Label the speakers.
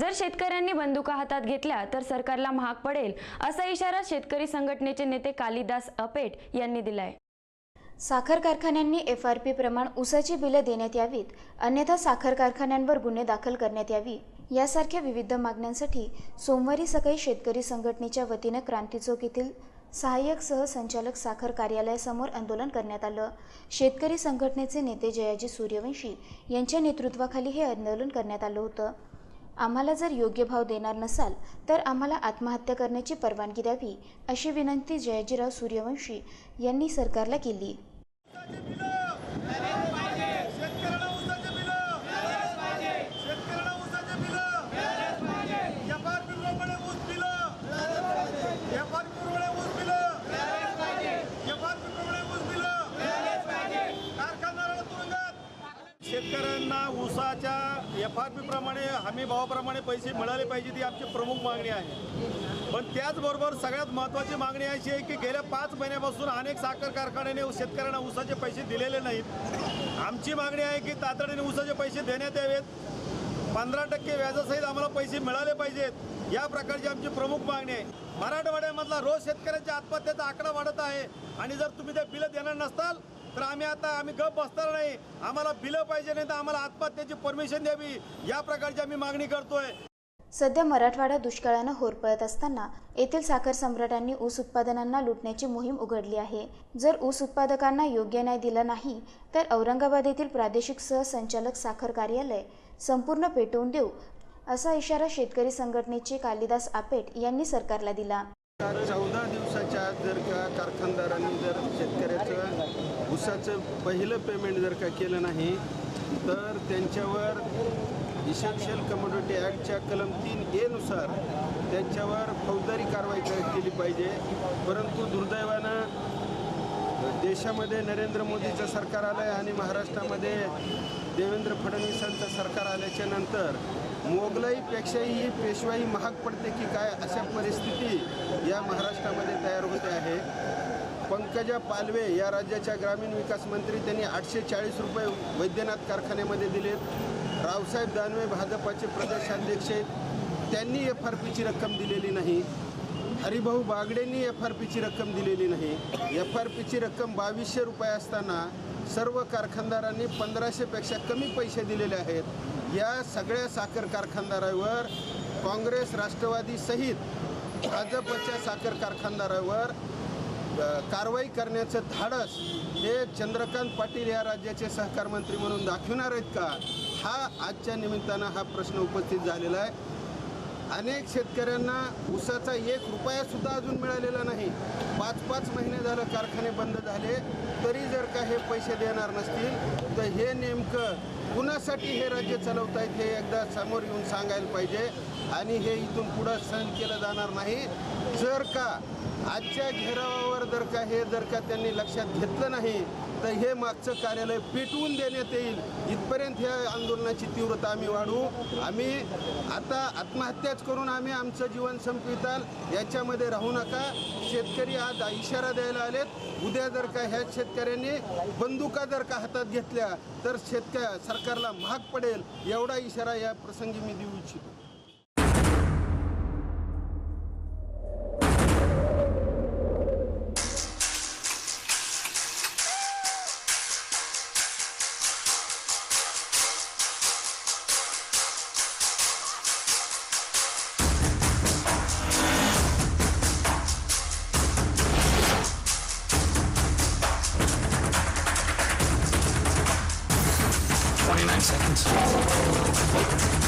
Speaker 1: जर शेतकऱ्यांनी बंदुका हातात घेतल्या तर सरकारला महाग पडेल असा इशारा शेतकरी संघटनेचे नेते कालिदास अपेट यांनी दिलाय.
Speaker 2: साखर कारखान्यांनी एफ आर पी प्रमाण ऊसाची बिलं देण्यात यावीत अन्यथा साखर कारखान्यांवर गुन्हे दाखल करण्यात यावी यासारख्या विविध मागण्यांसाठी सोमवारी सकाळी शेतकरी संघटनेच्या वतीनं क्रांती चौक येथील सहाय्यक सहसंचालक साखर कार्यालयासमोर आंदोलन करण्यात आलं. शेतकरी संघटनेचे नेते जयाजी सूर्यवंशी यांच्या नेतृत्वाखाली हे आंदोलन करण्यात आलं होतं. आम्हाला जर योग्य भाव देणार नसाल तर आम्हाला आत्महत्या करण्याची परवानगी द्यावी अशी विनंती जयाजीराव सूर्यवंशी यांनी सरकारला केली.
Speaker 3: शेतकऱ्यांना ऊसाच्या एफ आर पी प्रमाणे हमी भावाप्रमाणे पैसे मिळाले पाहिजे ती आमची प्रमुख मागणी आहे. पण त्याचबरोबर सगळ्यात महत्त्वाची मागणी अशी आहे की गेल्या पाच महिन्यापासून अनेक साखर कारखान्याने शेतकऱ्यांना ऊसाचे पैसे दिलेले नाहीत. आमची मागणी आहे की तातडीने ऊसाचे पैसे देण्यात यावेत. पंधरा टक्के व्याजासहित आम्हाला पैसे मिळाले पाहिजेत. या प्रकारची आमची प्रमुख मागणी आहे. मराठवाड्यामधला रोज शेतकऱ्यांच्या आत्महत्याचा आकडा वाढत आहे आणि जर तुम्ही ते बिलं देणार नसताल तर आम्ही आता आम्ही गप बसणार नाही. आम्हाला बिलं पाहिजे नाही तर आम्हाला आत्महत्येची परमिशन द्यावी. या प्रकारची आम्ही मागणी करतोय.
Speaker 2: सध्या मराठवाडा दुष्काळानं होरपळत असताना येथील साखर सम्राटांनी ऊस उत्पादनांना लुटण्याची मोहीम उघडली आहे. जर ऊस उत्पादकांना योग्य न्याय दिला नाही तर औरंगाबाद येथील प्रादेशिक सहसंचालक साखर कार्यालय संपूर्ण पेटवून देऊ असा इशारा शेतकरी संघटनेचे कालिदास आपेट यांनी सरकारला दिला.
Speaker 4: चौदा दिवसाच्या जर का कारखानदारांनी जर ऊसाचं पहिलं पेमेंट जर का केलं नाही तर त्यांच्यावर इसेन्शियल कमोडिटी ॲक्टच्या कलम तीन एनुसार त्यांच्यावर फौजदारी कारवाई क- केली पाहिजे. परंतु दुर्दैवानं देशामध्ये नरेंद्र मोदीचं सरकार आलं आहे आणि महाराष्ट्रामध्ये देवेंद्र फडणवीसांचं सरकार आल्याच्यानंतर मोगलाईपेक्षाही ही पेशवाई महाग पडते की काय अशा परिस्थिती या महाराष्ट्रामध्ये तयार होते आहे. पंकजा पालवे या राज्याच्या ग्रामीण विकास मंत्री त्यांनी आठशे चाळीस रुपये वैद्यनाथ कारखान्यामध्ये दिलेत रावसाहेब दानवे भाजपाचे प्रदेशाध्यक्ष आहेत. त्यांनी एफ आर पीची रक्कम दिलेली नाही. हरिभाऊ बागडेंनी एफ आर पीची रक्कम दिलेली नाही. एफ आर पीची रक्कम बावीसशे रुपये असताना सर्व कारखानदारांनी पंधराशेपेक्षा कमी पैसे दिलेले आहेत. या सगळ्या साखर कारखानदारावर काँग्रेस राष्ट्रवादी सहित भाजपच्या साखर कारखानदारावर कारवाई करण्याचं धाडस हे चंद्रकांत पाटील या राज्याचे सहकार मंत्री म्हणून दाखवणार आहेत का? हा आजच्या निमित्तानं हा प्रश्न उपस्थित झालेला आहे. अनेक शेतकऱ्यांना ऊसाचा एक रुपयासुद्धा अजून मिळालेला नाही. पाच पाच महिने झालं कारखाने बंद झाले तरी जर का हे पैसे देणार नसतील तर हे नेमकं कुणासाठी हे राज्य चालवत आहेत हे एकदा समोर येऊन सांगायला पाहिजे. आणि हे इथून पुढं सहन केलं जाणार नाही. जर का आजच्या घेरावावर जर का हे जर का त्यांनी लक्षात घेतलं नाही तर हे मागचं कार्यालय पेटवून देण्यात येईल. इथपर्यंत ह्या आंदोलनाची तीव्रता आम्ही वाढू आम्ही आता आत्महत्याच करून आम्ही आमचं जीवन संपविताल याच्यामध्ये राहू नका. शेतकरी आज इशारा द्यायला आलेत. उद्या जर का ह्या शेतकऱ्यांनी बंदुका जर का हातात घेतल्या तर शेतकऱ्या सरकारला महाग पडेल एवढा इशारा या प्रसंगी मी देऊ इच्छितो.
Speaker 5: 29 seconds.